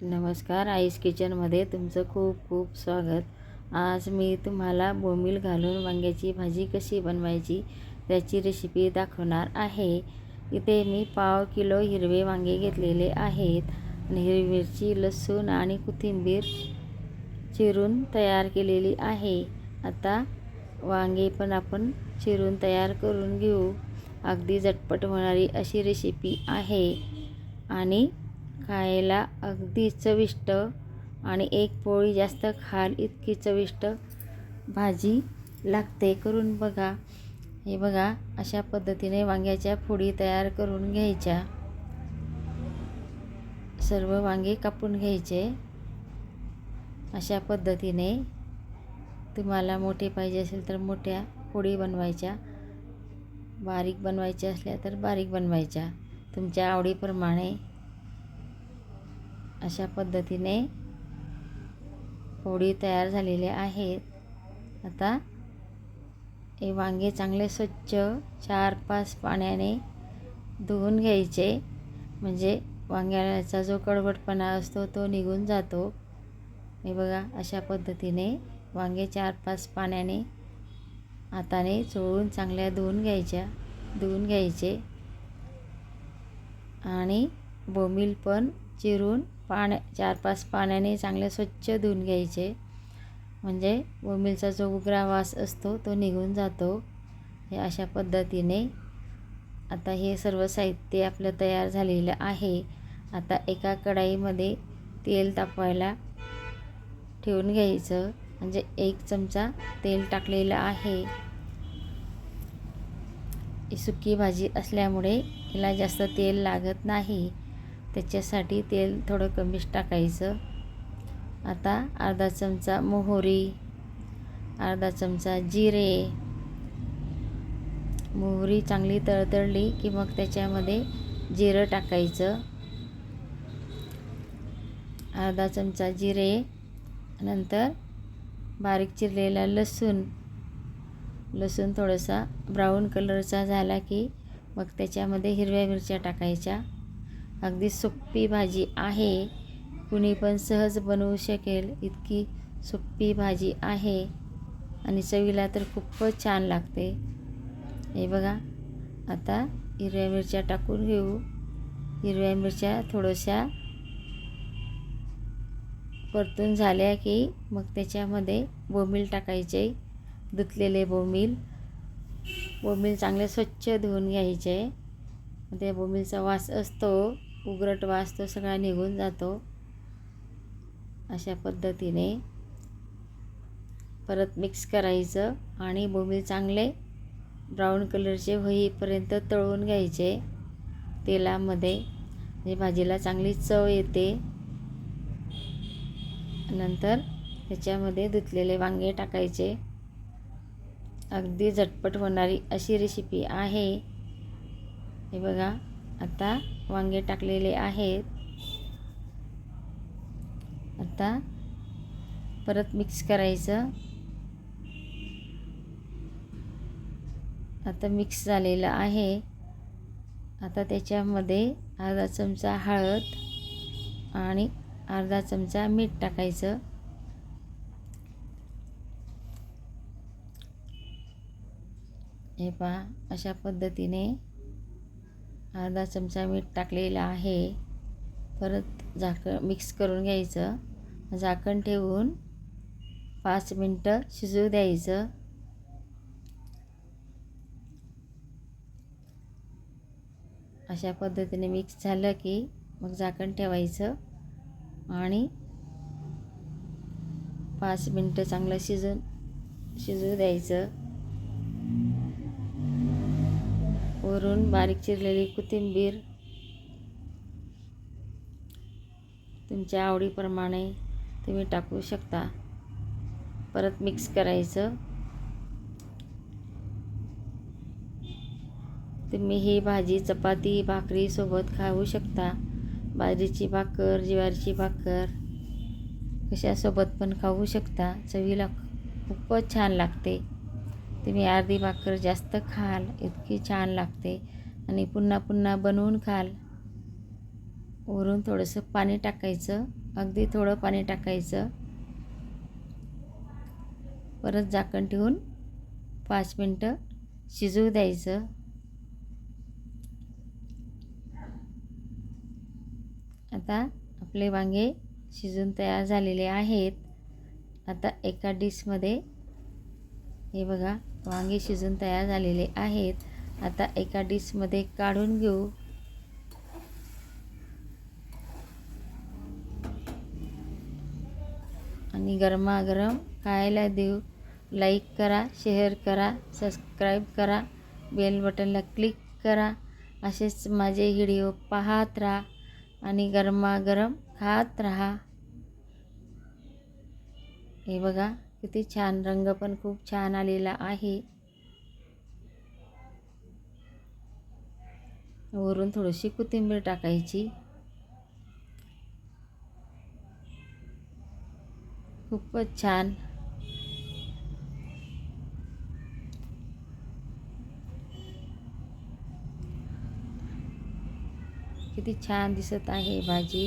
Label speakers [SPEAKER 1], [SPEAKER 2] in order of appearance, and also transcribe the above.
[SPEAKER 1] नमस्कार आईस किचनमध्ये तुमचं खूप खूप स्वागत. आज मी तुम्हाला बोंबील घालून वांग्याची भाजी कशी बनवायची त्याची रेसिपी दाखवणार आहे. इथे मी पाव किलो हिरवे वांगे घेतलेले आहेत आणि हिरवी मिरची लसूण आणि कोथिंबीर चिरून तयार केलेली आहे. आता वांगे पण आपण चिरून तयार करून घेऊ. अगदी झटपट होणारी अशी रेसिपी आहे. आणि खायला अगदी चविष्ट आणि एक पोळी जास्त खाल इतकी चविष्ट भाजी लागते. करून बघा. हे बघा अशा पद्धतीने वांग्याच्या फोडी तयार करून घ्यायच्या. सर्व वांगे कापून घ्यायचे. अशा पद्धतीने तुम्हाला मोठे पाहिजे असेल तर मोठ्या पोळी बनवायच्या. बारीक बनवायच्या असल्या तर बारीक बनवायच्या. तुमच्या आवडीप्रमाणे अशा पद्धतीने पोळी तयार झालेल्या आहेत. आता हे वांगे चांगले स्वच्छ चार पाच पाण्याने धुवून घ्यायचे. म्हणजे वांग्याचा जो कडवटपणा असतो तो निघून जातो. हे बघा अशा पद्धतीने वांगे चार पाच पाण्याने हाताने चोळून चांगल्या धुवून घ्यायच्या धुवून घ्यायचे. आणि बोमिल पण चिरून पाण्या चार पाच पाण्याने चांगले स्वच्छ धुवून घ्यायचे. म्हणजे वमिलचा जो उग्रा वास असतो तो निघून जातो. हे अशा पद्धतीने आता हे सर्व साहित्य आपलं तयार झालेलं आहे. आता एका कढाईमध्ये तेल तापवायला ठेवून घ्यायचं. म्हणजे एक चमचा तेल टाकलेलं आहे. सुकी भाजी असल्यामुळे हिला जास्त तेल लागत नाही. त्याच्यासाठी तेल थोडं कमीच टाकायचं. आता अर्धा चमचा मोहरी अर्धा चमचा जिरे. मोहरी चांगली तळतळली की मग त्याच्यामध्ये जिरं टाकायचं. अर्धा चमचा जिरे नंतर बारीक चिरलेला लसूण. लसूण थोडासा ब्राऊन कलरचा झाला की मग त्याच्यामध्ये हिरव्या मिरच्या टाकायच्या. अगदी सोपी भाजी आहे. कुणी पण सहज बनवू शकेल इतकी सोपी भाजी आहे. आणि चवीला तर खूपच छान लागते. हे बघा आता हिरव्या मिरच्या टाकून घेऊ. हिरव्या मिरच्या थोड्याशा परतून झाल्या की मग त्याच्यामध्ये बोंबील टाकायचे धुतलेले बोंबील. बोंबील चांगले स्वच्छ धुवून घ्यायचे. त्या बोंबीलचा वास असतो. उग्रट वास तो सगळा निघून जातो अशा पद्धतीने. परत मिक्स करायचं आणि बोंबील चांगले ब्राऊन कलरचे होईपर्यंत तळून घ्यायचे तेलामध्ये. म्हणजे भाजीला चांगली चव येते. नंतर त्याच्यामध्ये धुतलेले वांगे टाकायचे. अगदी झटपट होणारी अशी रेसिपी आहे. हे बघा. आता वांगे टाकलेले आहेत. आता परत मिक्स करायचं. आता मिक्स झालेलं आहे. आता त्याच्यामध्ये अर्धा चमचा हळद आणि अर्धा चमचा मीठ टाकायचं. हे पहा अशा पद्धतीने अर्धा चमचा मीठ टाकलेलं आहे. परत झाकण मिक्स करून घ्यायचं. झाकण ठेवून पाच मिनटं शिजू द्यायचं. अशा पद्धतीने मिक्स झालं की मग झाकण ठेवायचं आणि पाच मिनटं चांगलं शिजून शिजू द्यायचं. वरून बारीक चिरलेली कोथिंबीर तुमच्या आवडीप्रमाणे तुम्ही टाकू शकता. परत मिक्स करायचं. तुम्ही ही भाजी चपाती भाकरीसोबत खाऊ शकता. बाजरीची भाकर ज्वारीची भाकर कशासोबत पण खाऊ शकता. चवीला खूपच छान लागते. तुम्ही अर्धी भाकर जास्त खाल इतकी छान लागते. आणि पुन्हा पुन्हा बनवून खाल. वरून थोडंसं पाणी टाकायचं. अगदी थोडं पाणी टाकायचं. परत झाकण ठेवून पाच मिनटं शिजवू द्यायचं. आता आपले वांगे शिजून तयार झालेले आहेत. आता एका डिशमध्ये हे बघा वांगे शिजून तयार झालेले आहेत. आता एका डिशमध्ये काढून घेऊ. आणि गरमागरम खायला देऊ. लाईक करा शेअर करा सबस्क्राईब करा बेल बटनला क्लिक करा. असेच माझे व्हिडिओ पाहत राहा आणि गरमागरम खात राहा. हे बघा. किती छान रंग पण खूप छान आलेला आहे. वरून थोडीशी कोथिंबीर टाकायची. खूपच छान. किती छान दिसत आहे भाजी.